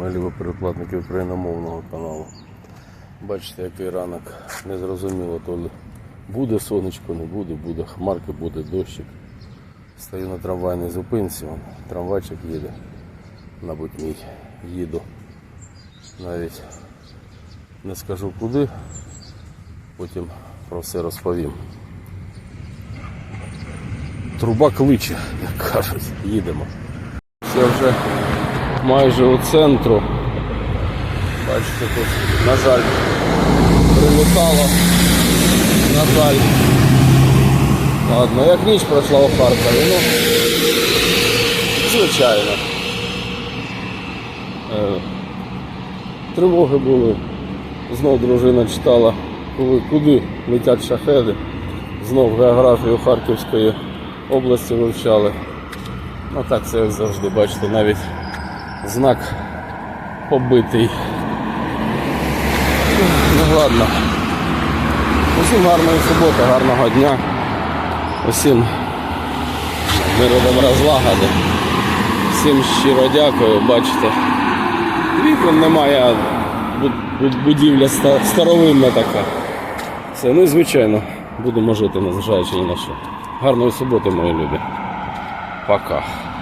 Любі передплатники україномовного каналу. Бачите, який ранок незрозуміло, то ли буде сонечко, не буде, буде хмарки, буде дощик. Стою на трамвайній зупинці, вон, трамвайчик їде, мабуть, мій їду. Навіть не скажу куди, потім про все розповім. Труба кличе, як кажуть, їдемо. Це вже майже у центру. Бачите, тут, на жаль, прилетало. На жаль. Ладно, як ніч пройшла у Харкові, ну, звичайно. Е, тривоги були. Знов дружина читала, коли, куди летять шахеди. Знов географію Харківської області вивчали. Ну так це як завжди, бачите, навіть знак побитий. Ну ладно. Усім гарної суботи, гарного дня. Усім миру добра злагоди. Всім щиро дякую, бачите. Вікон немає, будівля старовинна така. Все, ну і звичайно, будемо жити, незважаючи ні на що. Гарної суботи, мої любі. Пока.